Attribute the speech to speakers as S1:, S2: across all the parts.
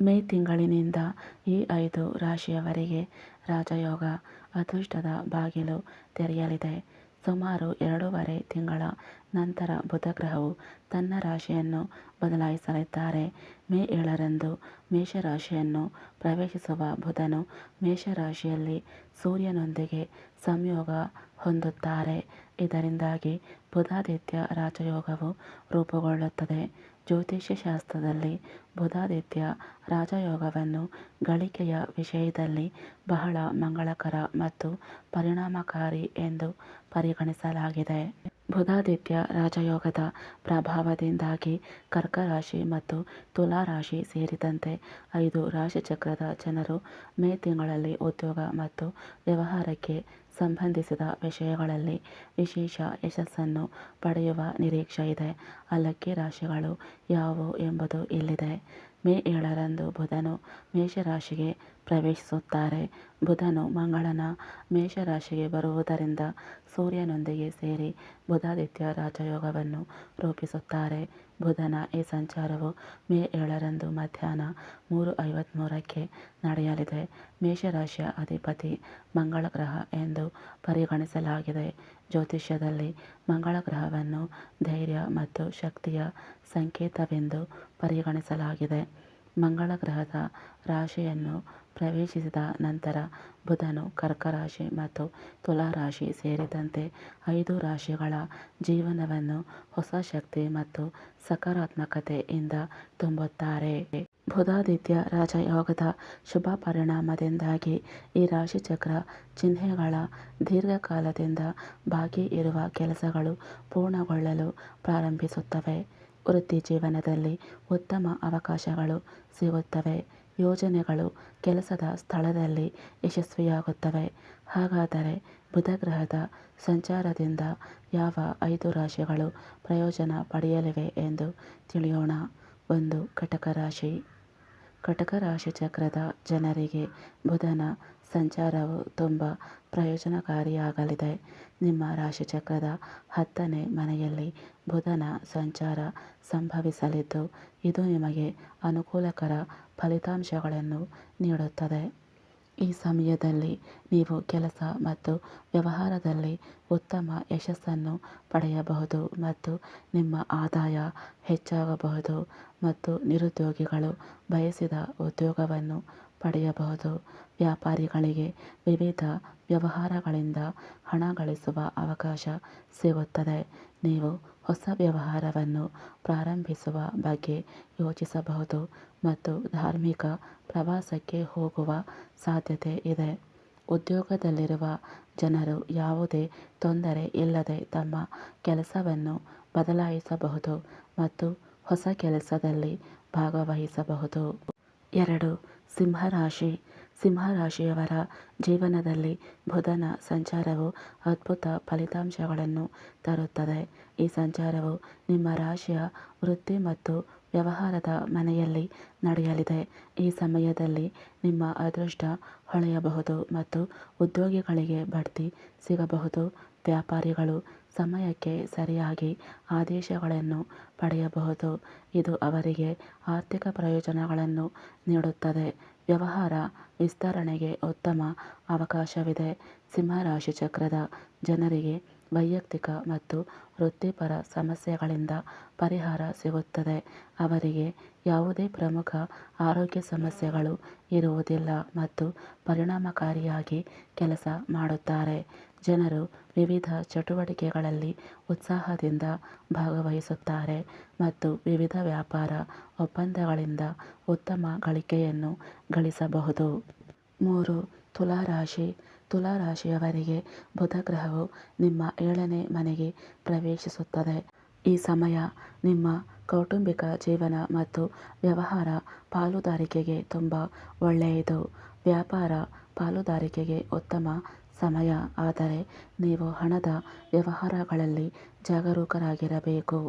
S1: ಮೇ ತಿಂಗಳಿನಿಂದ ಈ ಐದು ರಾಶಿಯವರಿಗೆ ರಾಜಯೋಗ ಅದೃಷ್ಟದ ಬಾಗಿಲು ತೆರೆಯಲಿದೆ. ಸುಮಾರು ಎರಡೂವರೆ ತಿಂಗಳ ನಂತರ ಬುಧಗ್ರಹವು ತನ್ನ ರಾಶಿಯನ್ನು ಬದಲಾಯಿಸಲಿದ್ದಾರೆ. ಮೇ ಏಳರಂದು ಮೇಷರಾಶಿಯನ್ನು ಪ್ರವೇಶಿಸುವ ಬುಧನು ಮೇಷರಾಶಿಯಲ್ಲಿ ಸೂರ್ಯನೊಂದಿಗೆ ಸಂಯೋಗ ಹೊಂದುತ್ತಾರೆ. ಇದರಿಂದಾಗಿ ಬುಧಾದಿತ್ಯ ರಾಜಯೋಗವು ರೂಪುಗೊಳ್ಳುತ್ತದೆ. ಜ್ಯೋತಿಷ್ಯ ಶಾಸ್ತ್ರದಲ್ಲಿ ಬುಧಾದಿತ್ಯ ರಾಜಯೋಗವನ್ನು ಗಳಿಕೆಯ ವಿಷಯದಲ್ಲಿ ಬಹಳ ಮಂಗಳಕರ ಮತ್ತು ಪರಿಣಾಮಕಾರಿ ಎಂದು ಪರಿಗಣಿಸಲಾಗಿದೆ. ಬುಧಾದಿತ್ಯ ರಾಜಯೋಗದ ಪ್ರಭಾವದಿಂದಾಗಿ ಕರ್ಕ ರಾಶಿ ಮತ್ತು ತುಲಾ ರಾಶಿ ಸೇರಿದಂತೆ ಐದು ರಾಶಿಚಕ್ರದ ಜನರು ಮೇ ತಿಂಗಳಲ್ಲಿ ಉದ್ಯೋಗ ಮತ್ತು ವ್ಯವಹಾರಕ್ಕೆ ಸಂಬಂಧಿಸಿದ ವಿಷಯಗಳಲ್ಲಿ ವಿಶೇಷ ಯಶಸ್ಸನ್ನು ಪಡೆಯುವ ನಿರೀಕ್ಷೆ ಇದೆ. ಅಲ್ಲಕ್ಕಿ ರಾಶಿಗಳು ಯಾವುವು ಎಂಬುದು ಇಲ್ಲಿದೆ. ಮೇ ಏಳರಂದು ಬುಧನು ಮೇಷರಾಶಿಗೆ ಪ್ರವೇಶಿಸುತ್ತಾರೆ. ಬುಧನು ಮಂಗಳನ ಮೇಷರಾಶಿಗೆ ಬರುವುದರಿಂದ ಸೂರ್ಯನೊಂದಿಗೆ ಸೇರಿ ಬುಧಾದಿತ್ಯ ರಾಜಯೋಗವನ್ನು ರೂಪಿಸುತ್ತಾರೆ. ಬುಧನ ಈ ಸಂಚಾರವು ಮೇ ಏಳರಂದು ಮಧ್ಯಾಹ್ನ ಮೂರು ಐವತ್ತ್ಮೂರಕ್ಕೆ ನಡೆಯಲಿದೆ. ಮೇಷರಾಶಿಯ ಅಧಿಪತಿ ಮಂಗಳ ಗ್ರಹ ಎಂದು ಪರಿಗಣಿಸಲಾಗಿದೆ. ಜ್ಯೋತಿಷ್ಯದಲ್ಲಿ ಮಂಗಳ ಗ್ರಹವನ್ನು ಧೈರ್ಯ ಮತ್ತು ಶಕ್ತಿಯ ಸಂಕೇತವೆಂದು ಪರಿಗಣಿಸಲಾಗಿದೆ. ಮಂಗಳ ಗ್ರಹದ ರಾಶಿಯನ್ನು ಪ್ರವೇಶಿಸಿದ ನಂತರ ಬುಧನು ಕರ್ಕರಾಶಿ ಮತ್ತು ತುಲಾ ರಾಶಿ ಸೇರಿದಂತೆ ಐದು ರಾಶಿಗಳ ಜೀವನವನ್ನು ಹೊಸ ಶಕ್ತಿ ಮತ್ತು ಸಕಾರಾತ್ಮಕತೆಯಿಂದ ತುಂಬುತ್ತಾರೆ. ಬುಧಾದಿತ್ಯ ರಾಜಯೋಗದ ಶುಭ ಪರಿಣಾಮದಿಂದಾಗಿ ಈ ರಾಶಿಚಕ್ರ ಚಿಹ್ನೆಗಳ ದೀರ್ಘಕಾಲದಿಂದ ಬಾಕಿ ಇರುವ ಕೆಲಸಗಳು ಪೂರ್ಣಗೊಳ್ಳಲು ಪ್ರಾರಂಭಿಸುತ್ತವೆ. ವೃತ್ತಿ ಜೀವನದಲ್ಲಿ ಉತ್ತಮ ಅವಕಾಶಗಳು ಸಿಗುತ್ತವೆ. ಯೋಜನೆಗಳು ಕೆಲಸದ ಸ್ಥಳದಲ್ಲಿ ಯಶಸ್ವಿಯಾಗುತ್ತವೆ. ಹಾಗಾದರೆ ಬುಧಗ್ರಹದ ಸಂಚಾರದಿಂದ ಯಾವ ಐದು ರಾಶಿಗಳು ಪ್ರಯೋಜನ ಪಡೆಯಲಿವೆ ಎಂದು ತಿಳಿಯೋಣ. ಒಂದು ಕಟಕ ರಾಶಿ ಕಟಕ ರಾಶಿ ಚಕ್ರದ ಜನರಿಗೆ ಬುಧನ ಸಂಚಾರವು ತುಂಬ ಪ್ರಯೋಜನಕಾರಿಯಾಗಲಿದೆ. ನಿಮ್ಮ ರಾಶಿಚಕ್ರದ ಹತ್ತನೇ ಮನೆಯಲ್ಲಿ ಬುಧನ ಸಂಚಾರ ಸಂಭವಿಸಲಿದ್ದು, ಇದು ನಿಮಗೆ ಅನುಕೂಲಕರ ಫಲಿತಾಂಶಗಳನ್ನು ನೀಡುತ್ತದೆ. ಈ ಸಮಯದಲ್ಲಿ ನೀವು ಕೆಲಸ ಮತ್ತು ವ್ಯವಹಾರದಲ್ಲಿ ಉತ್ತಮ ಯಶಸ್ಸನ್ನು ಪಡೆಯಬಹುದು ಮತ್ತು ನಿಮ್ಮ ಆದಾಯ ಹೆಚ್ಚಾಗಬಹುದು ಮತ್ತು ನಿರುದ್ಯೋಗಿಗಳು ಬಯಸಿದ ಉದ್ಯೋಗವನ್ನು ಪಡೆಯಬಹುದು. ವ್ಯಾಪಾರಿಗಳಿಗೆ ವಿವಿಧ ವ್ಯವಹಾರಗಳಿಂದ ಹಣ ಗಳಿಸುವ ಅವಕಾಶ ಸಿಗುತ್ತದೆ. ನೀವು ಹೊಸ ವ್ಯವಹಾರವನ್ನು ಪ್ರಾರಂಭಿಸುವ ಬಗ್ಗೆ ಯೋಚಿಸಬಹುದು ಮತ್ತು ಧಾರ್ಮಿಕ ಪ್ರವಾಸಕ್ಕೆ ಹೋಗುವ ಸಾಧ್ಯತೆ ಇದೆ. ಉದ್ಯೋಗದಲ್ಲಿರುವ ಜನರು ಯಾವುದೇ ತೊಂದರೆ ಇಲ್ಲದೆ ತಮ್ಮ ಕೆಲಸವನ್ನು ಬದಲಾಯಿಸಬಹುದು ಮತ್ತು ಹೊಸ ಕೆಲಸದಲ್ಲಿ ಭಾಗವಹಿಸಬಹುದು. ಎರಡು, ಸಿಂಹರಾಶಿ. ಸಿಂಹರಾಶಿಯವರ ಜೀವನದಲ್ಲಿ ಬುಧನ ಸಂಚಾರವು ಅದ್ಭುತ ಫಲಿತಾಂಶಗಳನ್ನು ತರುತ್ತದೆ. ಈ ಸಂಚಾರವು ನಿಮ್ಮ ರಾಶಿಯ ವೃತ್ತಿ ಮತ್ತು ವ್ಯವಹಾರದ ಮನೆಯಲ್ಲಿ ನಡೆಯಲಿದೆ. ಈ ಸಮಯದಲ್ಲಿ ನಿಮ್ಮ ಅದೃಷ್ಟ ಹೊಳೆಯಬಹುದು ಮತ್ತು ಉದ್ಯೋಗಿಗಳಿಗೆ ಬಡ್ತಿ ಸಿಗಬಹುದು. ವ್ಯಾಪಾರಿಗಳು ಸಮಯಕ್ಕೆ ಸರಿಯಾಗಿ ಆದೇಶಗಳನ್ನು ಪಡೆಯಬಹುದು. ಇದು ಅವರಿಗೆ ಆರ್ಥಿಕ ಪ್ರಯೋಜನಗಳನ್ನು ನೀಡುತ್ತದೆ. ವ್ಯವಹಾರ ವಿಸ್ತರಣೆಗೆ ಉತ್ತಮ ಅವಕಾಶವಿದೆ. ಸಿಂಹರಾಶಿ ಚಕ್ರದ ಜನರಿಗೆ ವೈಯಕ್ತಿಕ ಮತ್ತು ವೃತ್ತಿಪರ ಸಮಸ್ಯೆಗಳಿಂದ ಪರಿಹಾರ ಸಿಗುತ್ತದೆ. ಅವರಿಗೆ ಯಾವುದೇ ಪ್ರಮುಖ ಆರೋಗ್ಯ ಸಮಸ್ಯೆಗಳು ಇರುವುದಿಲ್ಲ ಮತ್ತು ಪರಿಣಾಮಕಾರಿಯಾಗಿ ಕೆಲಸ ಮಾಡುತ್ತಾರೆ. ಜನರು ವಿವಿಧ ಚಟುವಟಿಕೆಗಳಲ್ಲಿ ಉತ್ಸಾಹದಿಂದ ಭಾಗವಹಿಸುತ್ತಾರೆ ಮತ್ತು ವಿವಿಧ ವ್ಯಾಪಾರ ಒಪ್ಪಂದಗಳಿಂದ ಉತ್ತಮ ಗಳಿಕೆಯನ್ನು ಗಳಿಸಬಹುದು. ಮೂರು ತುಲಾ ರಾಶಿ ತುಲಾ ರಾಶಿಯವರಿಗೆ ಬುಧಗ್ರಹವು ನಿಮ್ಮ ಏಳನೇ ಮನೆಗೆ ಪ್ರವೇಶಿಸುತ್ತದೆ. ಈ ಸಮಯ ನಿಮ್ಮ ಕೌಟುಂಬಿಕ ಜೀವನ ಮತ್ತು ವ್ಯವಹಾರ ಪಾಲುದಾರಿಕೆಗೆ ತುಂಬ ಒಳ್ಳೆಯದು. ವ್ಯಾಪಾರ ಪಾಲುದಾರಿಕೆಗೆ ಉತ್ತಮ ಸಮಯ, ಆದರೆ ನೀವು ಹಣದ ವ್ಯವಹಾರಗಳಲ್ಲಿ ಜಾಗರೂಕರಾಗಿರಬೇಕು.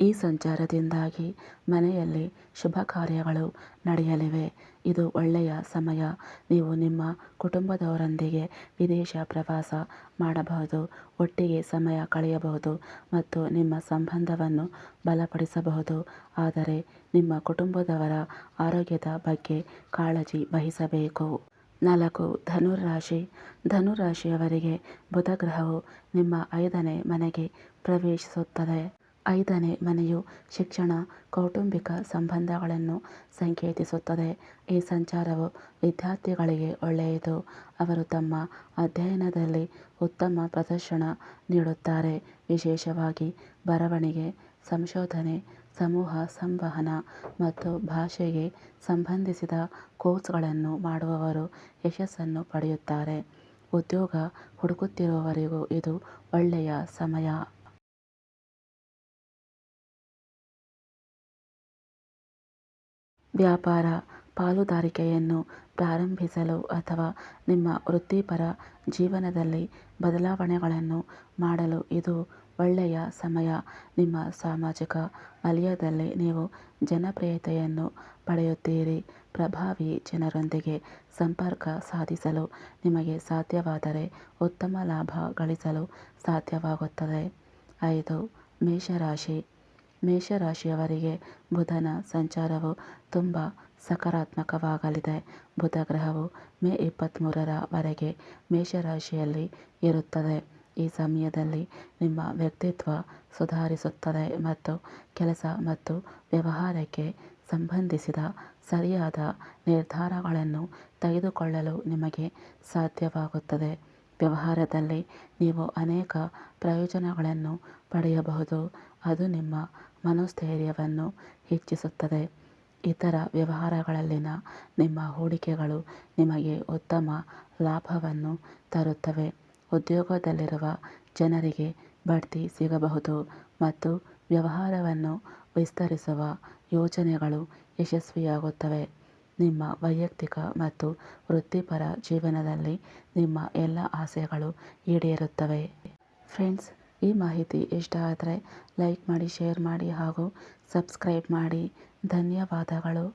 S1: ಈ ಸಂಚಾರದಿಂದಾಗಿ ಮನೆಯಲ್ಲಿ ಶುಭ ಕಾರ್ಯಗಳು ನಡೆಯಲಿವೆ. ಇದು ಒಳ್ಳೆಯ ಸಮಯ. ನೀವು ನಿಮ್ಮ ಕುಟುಂಬದವರೊಂದಿಗೆ ವಿದೇಶ ಪ್ರವಾಸ ಮಾಡಬಹುದು, ಒಟ್ಟಿಗೆ ಸಮಯ ಕಳೆಯಬಹುದು ಮತ್ತು ನಿಮ್ಮ ಸಂಬಂಧವನ್ನು ಬಲಪಡಿಸಬಹುದು. ಆದರೆ ನಿಮ್ಮ ಕುಟುಂಬದವರ ಆರೋಗ್ಯದ ಬಗ್ಗೆ ಕಾಳಜಿ ವಹಿಸಬೇಕು. ನಾಲ್ಕು ಧನುರಾಶಿ ಧನುರಾಶಿಯವರಿಗೆ ಬುಧ ಗ್ರಹವು ನಿಮ್ಮ ಐದನೇ ಮನೆಗೆ ಪ್ರವೇಶಿಸುತ್ತದೆ. ಐದನೇ ಮನೆಯು ಶಿಕ್ಷಣ, ಕೌಟುಂಬಿಕ ಸಂಬಂಧಗಳನ್ನು ಸಂಕೇತಿಸುತ್ತದೆ. ಈ ಸಂಚಾರವು ವಿದ್ಯಾರ್ಥಿಗಳಿಗೆ ಒಳ್ಳೆಯದು. ಅವರು ತಮ್ಮ ಅಧ್ಯಯನದಲ್ಲಿ ಉತ್ತಮ ಪ್ರದರ್ಶನ ನೀಡುತ್ತಾರೆ. ವಿಶೇಷವಾಗಿ ಬರವಣಿಗೆ, ಸಂಶೋಧನೆ, ಸಮೂಹ ಸಂವಹನ ಮತ್ತು ಭಾಷೆಗೆ ಸಂಬಂಧಿಸಿದ ಕೋರ್ಸ್ಗಳನ್ನು ಮಾಡುವವರು ಯಶಸ್ಸನ್ನು ಪಡೆಯುತ್ತಾರೆ. ಉದ್ಯೋಗ ಹುಡುಕುತ್ತಿರುವವರಿಗೂ ಇದು ಒಳ್ಳೆಯ ಸಮಯ. ವ್ಯಾಪಾರ, ಪಾಲುದಾರಿಕೆಯನ್ನು ಪ್ರಾರಂಭಿಸಲು ಅಥವಾ ನಿಮ್ಮ ವೃತ್ತಿಪರ ಜೀವನದಲ್ಲಿ ಬದಲಾವಣೆಗಳನ್ನು ಮಾಡಲು ಇದು ಒಳ್ಳೆಯ ಸಮಯ. ನಿಮ್ಮ ಸಾಮಾಜಿಕ ವಲಯದಲ್ಲಿ ನೀವು ಜನಪ್ರಿಯತೆಯನ್ನು ಪಡೆಯುತ್ತೀರಿ. ಪ್ರಭಾವಿ ಜನರೊಂದಿಗೆ ಸಂಪರ್ಕ ಸಾಧಿಸಲು ನಿಮಗೆ ಸಾಧ್ಯವಾದರೆ ಉತ್ತಮ ಲಾಭ ಗಳಿಸಲು ಸಾಧ್ಯವಾಗುತ್ತದೆ. ಐದು, ಮೇಷರಾಶಿ. ಮೇಷರಾಶಿಯವರಿಗೆ ಬುಧನ ಸಂಚಾರವು ತುಂಬ ಸಕಾರಾತ್ಮಕವಾಗಲಿದೆ. ಬುಧ ಗ್ರಹವು ಮೇ ಇಪ್ಪತ್ತ್ಮೂರರ ವರೆಗೆ ಮೇಷರಾಶಿಯಲ್ಲಿ ಇರುತ್ತದೆ. ಈ ಸಮಯದಲ್ಲಿ ನಿಮ್ಮ ವ್ಯಕ್ತಿತ್ವ ಸುಧಾರಿಸುತ್ತದೆ ಮತ್ತು ಕೆಲಸ ಮತ್ತು ವ್ಯವಹಾರಕ್ಕೆ ಸಂಬಂಧಿಸಿದ ಸರಿಯಾದ ನಿರ್ಧಾರಗಳನ್ನು ತೆಗೆದುಕೊಳ್ಳಲು ನಿಮಗೆ ಸಾಧ್ಯವಾಗುತ್ತದೆ. ವ್ಯವಹಾರದಲ್ಲಿ ನೀವು ಅನೇಕ ಪ್ರಯೋಜನಗಳನ್ನು ಪಡೆಯಬಹುದು. ಅದು ನಿಮ್ಮ ಮನೋಸ್ಥೈರ್ಯವನ್ನು ಹೆಚ್ಚಿಸುತ್ತದೆ. ಇತರ ವ್ಯವಹಾರಗಳಲ್ಲಿನ ನಿಮ್ಮ ಹೂಡಿಕೆಗಳು ನಿಮಗೆ ಉತ್ತಮ ಲಾಭವನ್ನು ತರುತ್ತವೆ. ಉದ್ಯೋಗದಲ್ಲಿರುವ ಜನರಿಗೆ ಬಡ್ತಿ ಸಿಗಬಹುದು ಮತ್ತು ವ್ಯವಹಾರವನ್ನು ವಿಸ್ತರಿಸುವ ಯೋಜನೆಗಳು ಯಶಸ್ವಿಯಾಗುತ್ತವೆ. ನಿಮ್ಮ ವೈಯಕ್ತಿಕ ಮತ್ತು ವೃತ್ತಿಪರ ಜೀವನದಲ್ಲಿ ನಿಮ್ಮ ಎಲ್ಲ ಆಸೆಗಳು ಈಡೇರುತ್ತವೆ. ಫ್ರೆಂಡ್ಸ್, ಈ ಮಾಹಿತಿ ಇಷ್ಟ ಆದರೆ ಲೈಕ್ ಮಾಡಿ, ಶೇರ್ ಮಾಡಿ ಹಾಗೂ ಸಬ್ಸ್ಕ್ರೈಬ್ ಮಾಡಿ. ಧನ್ಯವಾದಗಳು.